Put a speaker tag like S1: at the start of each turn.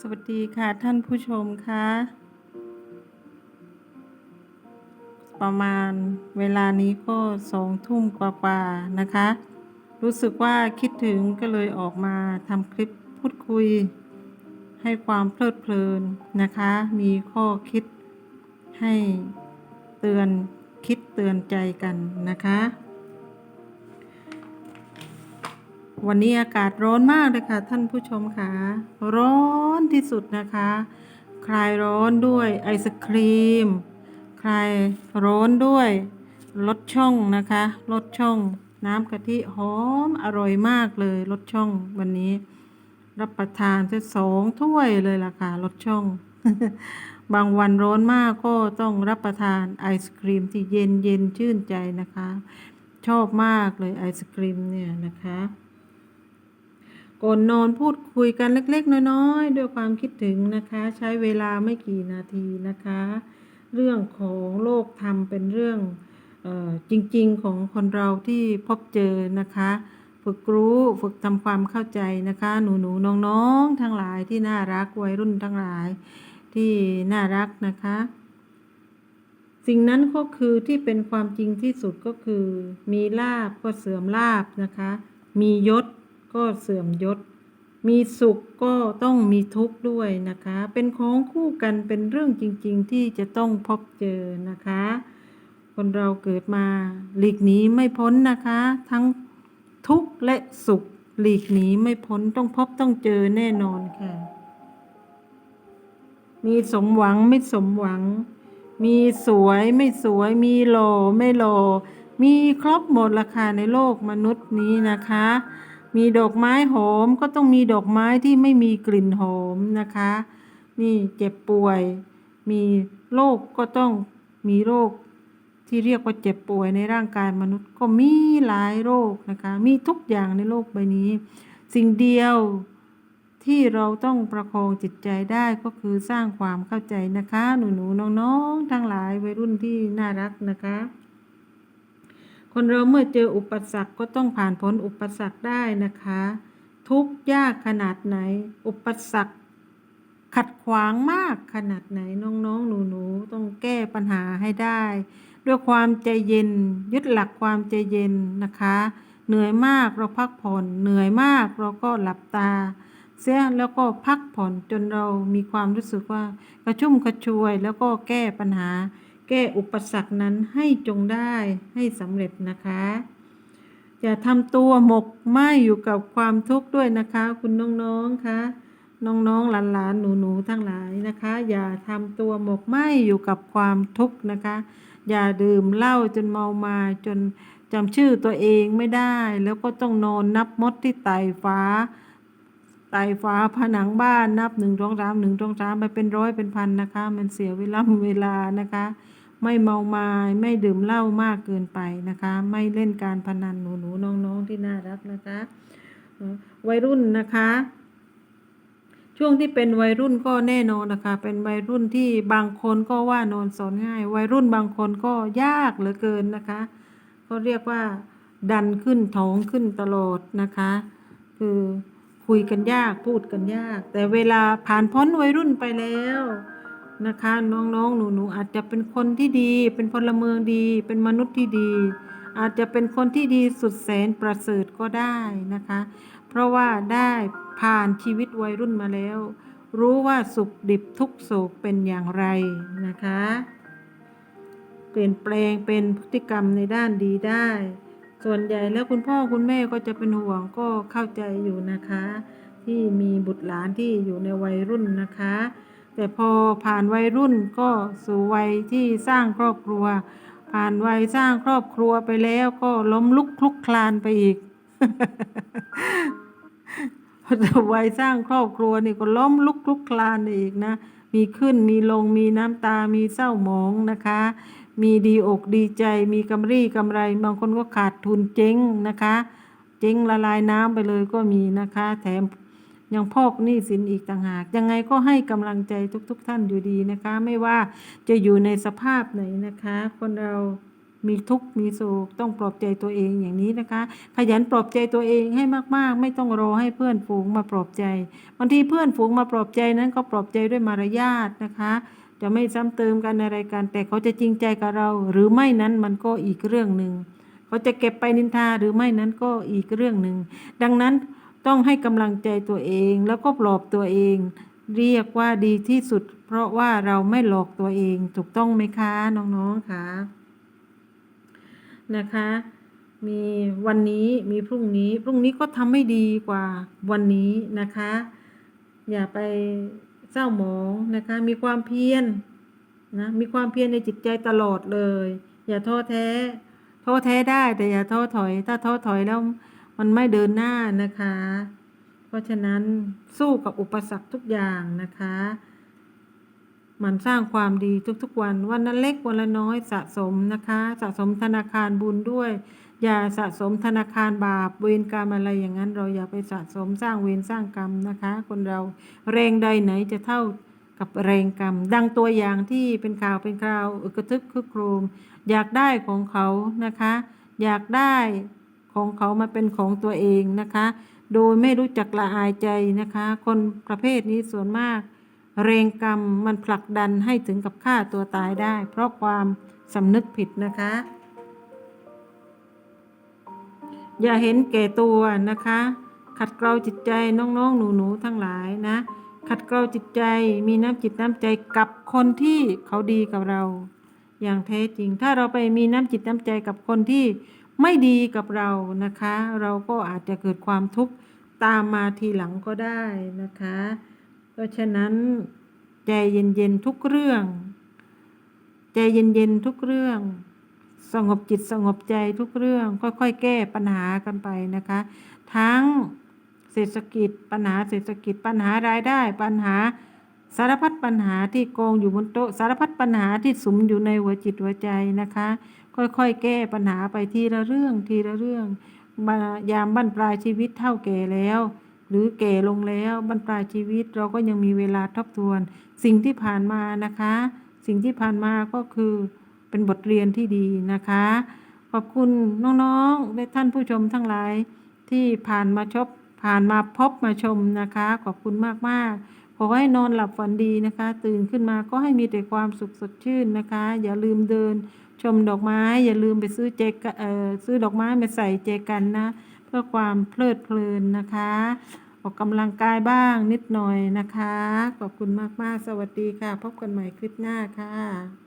S1: สวัสดีค่ะท่านผู้ชมคะประมาณเวลานี้ก็สองทุ่มกว่าๆนะคะ รู้สึกว่าคิดถึงก็เลยออกมาทำคลิปพูดคุย ให้ความเพลิดเพลินนะคะ มีข้อคิดให้เตือนคิดเตือนใจกันนะคะ วันนี้อากาศร้อนมากเลยค่ะ ท่านผู้ชมค่ะ ร้อนที่สุดนะคะ คลายร้อนด้วยไอศครีม คลายร้อนด้วยรสช่องนะคะรสช่อง น้ำกะทิหอมอร่อยมากเลยรสช่องวันนี้ รับประทานจะสองถ้วยเลยล่ะค่ะรสช่อง บางวันร้อนมากก็ต้องรับประทานไอศครีมที่เย็นเย็นชื่นใจนะคะ ชอบมากเลยไอศครีมเนี่ยนะคะ ก่อนนอนพูดคุยกันเล็กๆ น้อยๆ ด้วยความคิดถึงนะคะ ใช้เวลาไม่กี่นาทีนะคะ เรื่องของโลกธรรมเป็นเรื่องออจริงๆของคนเราที่พบเจอนะคะ ฝึกรู้ฝึกทำความเข้าใจนะคะ หนูๆน้องๆทั้งหลายที่น่ารักวัยรุ่นทั้งหลายที่น่ารักนะคะ สิ่งนั้นก็คือที่เป็นความจริงที่สุดก็คือ มีลาบก็เสื่อมลาบนะคะ มียศ ก็เสื่อมยศ มีสุขก็ต้องมีทุกข์ด้วยนะคะ เป็นของคู่กันเป็นเรื่องจริง ๆ ที่จะต้องพบเจอนะคะ คนเราเกิดมาหลีกหนีไม่พ้นนะคะ ทั้งทุกข์และสุขหลีกหนีไม่พ้นต้องพบต้องเจอแน่นอนค่ะ มีสมหวังไม่สมหวัง มีสวยไม่สวย มีหล่อไม่หล่อมีครบหมดราคาในโลกมนุษย์นี้นะคะ มีดอกไม้หอมก็ต้องมีดอกไม้ที่ไม่มีกลิ่นหอมนะคะ นี่เจ็บป่วย มีโรคก็ต้องมีโรคที่เรียกว่าเจ็บป่วยในร่างกายมนุษย์ก็มีหลายโรคนะคะ มีทุกอย่างในโลกใบนี้ สิ่งเดียวที่เราต้องประคองจิตใจได้ก็คือสร้างความเข้าใจนะคะ หนูหนูน้องน้องๆทั้งหลายวัยรุ่นที่น่ารักนะคะ คนเราเมื่อเจออุปสรรคก็ต้องผ่านพ้นอุปสรรคได้นะคะ ทุกยากขนาดไหน อุปสรรคขัดขวางมากขนาดไหนน้องๆหนูๆต้องแก้ปัญหาให้ได้ ด้วยความใจเย็น ยึดหลักความใจเย็นนะคะ เหนื่อยมากเราพักผ่อน เหนื่อยมากเราก็หลับตา เสียแล้วก็พักผ่อนจนเรามีความรู้สึกว่ากระชุ่มกระชวยแล้วก็แก้ปัญหา แก้อุปสรรคนั้นให้จงได้ให้สำเร็จนะคะอย่าทำตัวหมกไหมอยู่กับความทุกข์ด้วยนะคะ คุณน้องๆคะน้องๆหลานๆหนูๆทั้งหลายนะคะ อย่าทำตัวหมกไหมอยู่กับความทุกข์นะคะ อย่าดื่มเหล้าจนเมามาจนจำชื่อตัวเองไม่ได้ แล้วก็ต้องนอนนับมดที่ไต่ฟ้าไต่ฟ้าผนังบ้านนับหนึ่งสองสามหนึ่งสองสามไปเป็นร้อยเป็นพันนะคะ มันเสียเวลาเวลานะคะ ไม่เมามายไม่ดื่มเหล้ามากเกินไปนะคะ ไม่เล่นการพนันหนูหนูๆน้องๆที่น่ารักนะคะวัยรุ่นนะคะ ช่วงที่เป็นวัยรุ่นก็แน่นอนนะคะ เป็นวัยรุ่นที่บางคนก็ว่านอนสอนง่าย วัยรุ่นบางคนก็ยากเหลือเกินนะคะก็เรียกว่าดันขึ้นท้องขึ้นตลอดนะคะ คือคุยกันยากพูดกันยาก แต่เวลาผ่านพ้นวัยรุ่นไปแล้ว นะคะ น้องๆ หนูๆอาจจะเป็นคนที่ดี เป็นพลเมืองดี เป็นมนุษย์ที่ดี อาจจะเป็นคนที่ดีสุดแสนประเสริฐก็ได้นะคะ เพราะว่าได้ผ่านชีวิตวัยรุ่นมาแล้ว รู้ว่าสุขดิบทุกโศกเป็นอย่างไรนะคะ เปลี่ยนแปลงเป็นพฤติกรรมในด้านดีได้ ส่วนใหญ่แล้วคุณพ่อคุณแม่ก็จะเป็นห่วงก็เข้าใจอยู่นะคะ ที่มีบุตรหลานที่อยู่ในวัยรุ่นนะคะ แต่พอผ่านวัยรุ่นก็สู่วัยที่สร้างครอบครัว ผ่านวัยสร้างครอบครัวไปแล้วก็ล้มลุกคลุกคลานไปอีกวัยสร้างครอบครัวนี่ก็ล้มลุกคลุกคลานอีกนะ มีขึ้นมีลงมีน้ำตา มีเศร้าหมองนะคะ มีดีอกดีใจ มีกำไรกำไร บางคนก็ขาดทุนเจ๊งนะคะ เจ๊งละลายน้ำไปเลยก็มีนะคะ แถม ยังพอกหนี้สินอีกต่างหาก ยังไงก็ให้กำลังใจทุกๆทท่านอยู่ดีนะคะ ไม่ว่าจะอยู่ในสภาพไหนนะคะ คนเรามีทุกข์มีโศกต้องปลอบใจตัวเองอย่างนี้นะคะ ขยันปลอบใจตัวเองให้มาก ๆ ไม่ต้องรอให้เพื่อนฝูงมาปลอบใจบางทีเพื่อนฝูงมาปลอบใจนั้นก็ปลอบใจด้วยมารยาทนะคะ จะไม่ซ้ำเติมกันอะไรกัน แต่เขาจะจริงใจกับเรา หรือไม่นั้นมันก็อีกเรื่องหนึ่งเขาจะเก็บไปนินทาหรือไม่นั้นก็อีกเรื่องหนึ่งดังนั้น ต้องให้กำลังใจตัวเองแล้วก็ปลอบตัวเอง เรียกว่าดีที่สุด เพราะว่าเราไม่หลอกตัวเองถูกต้องไหมคะน้องๆคะนะคะ มีวันนี้มีพรุ่งนี้ พรุ่งนี้ก็ทำให้ดีกว่าวันนี้นะคะ อย่าไปเศร้าหมองนะคะ มีความเพียรนะมีความเพียรในจิตใจตลอดเลย อย่าท้อแท้ท้อแท้ได้แต่อย่าท้อถอย ถ้าท้อถอยแล้ว มันไม่เดินหน้านะคะ เพราะฉะนั้นสู้กับอุปสรรคทุกอย่างนะคะ มันสร้างความดีทุกๆวัน วันละเล็กวันละน้อยสะสมนะคะ สะสมธนาคารบุญด้วย อย่าสะสมธนาคารบาปเวรกรรมอะไรอย่างนั้น เราอย่าไปสะสมสร้างเวรสร้างกรรมนะคะ คนเราแรงใดไหนจะเท่ากับแรงกรรม ดังตัวอย่างที่เป็นข่าวเป็นคราวอึกระทึกคึกโครม อยากได้ของเขานะคะ อยากได้ ของเขามาเป็นของตัวเองนะคะ โดยไม่รู้จักละอายใจนะคะ คนประเภทนี้ส่วนมาก เรงกรรมมันผลักดันให้ถึงกับฆ่าตัวตายได้ เพราะความสำนึกผิดนะคะ อย่าเห็นแก่ตัวนะคะ ขัดเกลาจิตใจน้องๆหนูๆทั้งหลายนะ ขัดเกลาจิตใจมีน้ำจิตน้ำใจกับคนที่เขาดีกับเราอย่างแท้จริง ถ้าเราไปมีน้ำจิตน้ำใจกับคนที่ ไม่ดีกับเรานะคะ เราก็อาจจะเกิดความทุกข์ตามมาทีหลังก็ได้นะคะ เพราะฉะนั้นใจเย็นๆทุกเรื่อง ใจเย็นๆทุกเรื่อง สงบจิตสงบใจทุกเรื่อง ค่อยๆ แก้ปัญหากันไปนะคะ ทั้งเศรษฐกิจปัญหาเศรษฐกิจปัญหารายได้ปัญหาสารพัดปัญหาที่กองอยู่บนโต๊ะสารพัดปัญหาที่สุมอยู่ในหัวจิตหัวใจนะคะ ค่อยๆ แก้ปัญหาไปทีละเรื่องทีละเรื่องมายามบั้นปลายชีวิตเท่าแก่แล้ว หรือแก่ลงแล้วบรรปลายชีวิตเราก็ยังมีเวลาทบทวน สิ่งที่ผ่านมานะคะ สิ่งที่ผ่านมาก็คือเป็นบทเรียนที่ดีนะคะ ขอบคุณน้องๆและท่านผู้ชมทั้งหลาย ที่ผ่านมาชบผ่านมาพบมาชมนะคะ ขอบคุณมากๆขอให้นอนหลับฝันดีนะคะ ตื่นขึ้นมาก็ให้มีแต่ความสุขสดชื่นนะคะ อย่าลืมเดิน ชมดอกไม้อย่าลืมไปซื้อเจกเอ่อซื้อดอกไม้มาใส่เจกันนะ เพื่อความเพลิดเพลินนะคะ ออกกำลังกายบ้างนิดหน่อยนะคะ ขอบคุณมากๆ สวัสดีค่ะ พบกันใหม่คลิปหน้าค่ะ